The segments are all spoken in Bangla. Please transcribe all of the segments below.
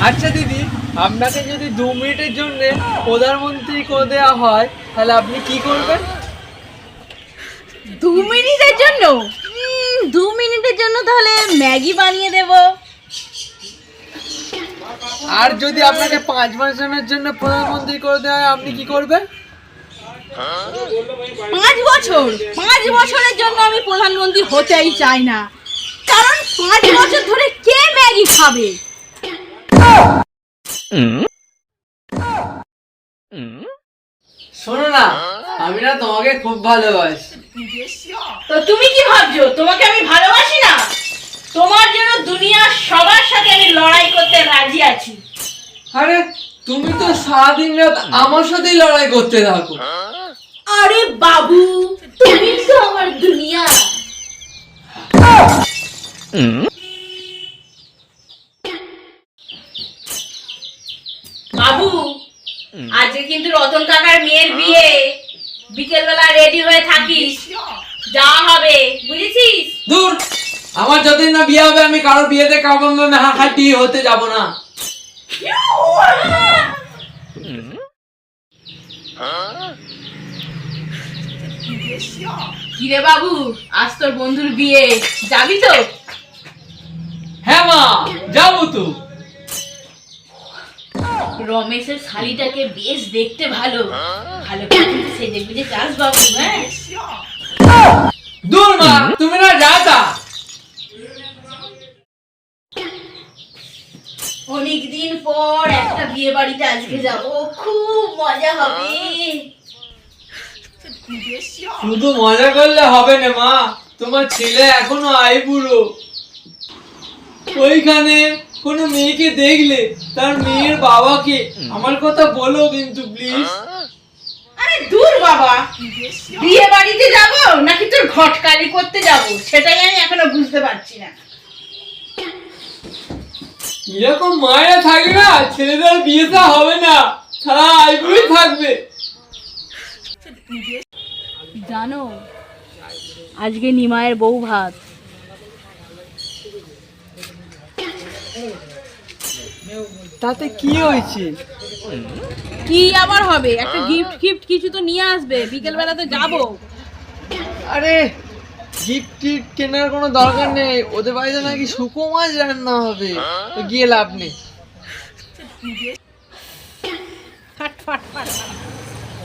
আচ্ছা দিদি আপনাকে যদি দু মিনিটের জন্য প্রধানমন্ত্রী করে দেওয়া হয় তাহলে আপনি কি করবেন? দু মিনিটের জন্য? দু মিনিটের জন্য তাহলে ম্যাগি বানিয়ে দেব। আর যদি আপনাকে পাঁচ বছরের জন্য প্রধানমন্ত্রী করে দেওয়া হয় আপনি কি করবেন? পাঁচ বছর? পাঁচ বছরের জন্য আমি প্রধানমন্ত্রী হতেই চাই না। কারণ পাঁচ বছর ধরে কে ম্যাগি খাবে? শোনো না আমি না তোমাকে খুব ভালোবাসি। তো তুমি কি ভাবছ? তোমাকে আমি ভালোবাসি না? তোমার জন্য দুনিয়ার সবার সাথে আমি লড়াই করতে রাজি আছি। আরে তুমি তো সারাদিন রাত আমার সাথেই লড়াই করতে থাকো। আরে বাবু তুমি তো আমার দুনিয়া বাবু আজকে কিন্তু রতন কাকার মেয়ের বিয়ে। বিকেল বেলা রেডি হয়ে থাকিস। যাওয়া হবে বুঝেছিস? দূর। আমার যতদিন না বিয়ে হবে আমি কারোর বিয়েতে কাপড় হাঁটি হতে যাব না। কিরে বাবু আজ তোর বন্ধুর বিয়ে। যাবি তো? হ্যাঁ মা যাব তো। রমেশের শালিটাকে বেশ দেখতে ভালো। ভালো কিন্তু সেজে গুজে চাস বাবু হ্যাঁ? দূর মা তুমি না যাতা। অনেকদিন পর একটা বিয়ে বাড়িতে আজকে যাব। খুব মজা হবে। শুধু মজা করলে হবে না মা তোমার ছেলে এখনও আই বুড়ো ওইখানে কোনো মেয়েকে দেখলে তার মেয়ের বাবাকে আমার কথা বলো কিন্তু প্লিজ আরে দূর বাবা। বিয়ে বাড়িতে যাব নাকি তোর ঘটকালি করতে যাব? সেটাই আমি এখনও বুঝতে পারছি না। এরকম মায়েরা থাকবে না ছেলেদের বিয়েটা হবে না। সারা আইবুড়ি থাকবে। জানো আজকে নিমায়ের বউ ভাত। তাতে কি হয়েছে? কি আবার হবে? একটা গিফট গিফট কিছু তো নিয়ে আসবে। বিকেল বেলা তো যাব। আরে গিফট টিফট কেনার কোনো দরকার নেই। ওদের বাড়িতে নাকি শুকো মাছ রান্না হবে। তো গিয়ে লাভ নেই। ফাট ফাট। ফাট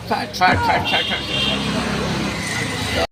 ফাট ফাট ফাট ফাট ফাট।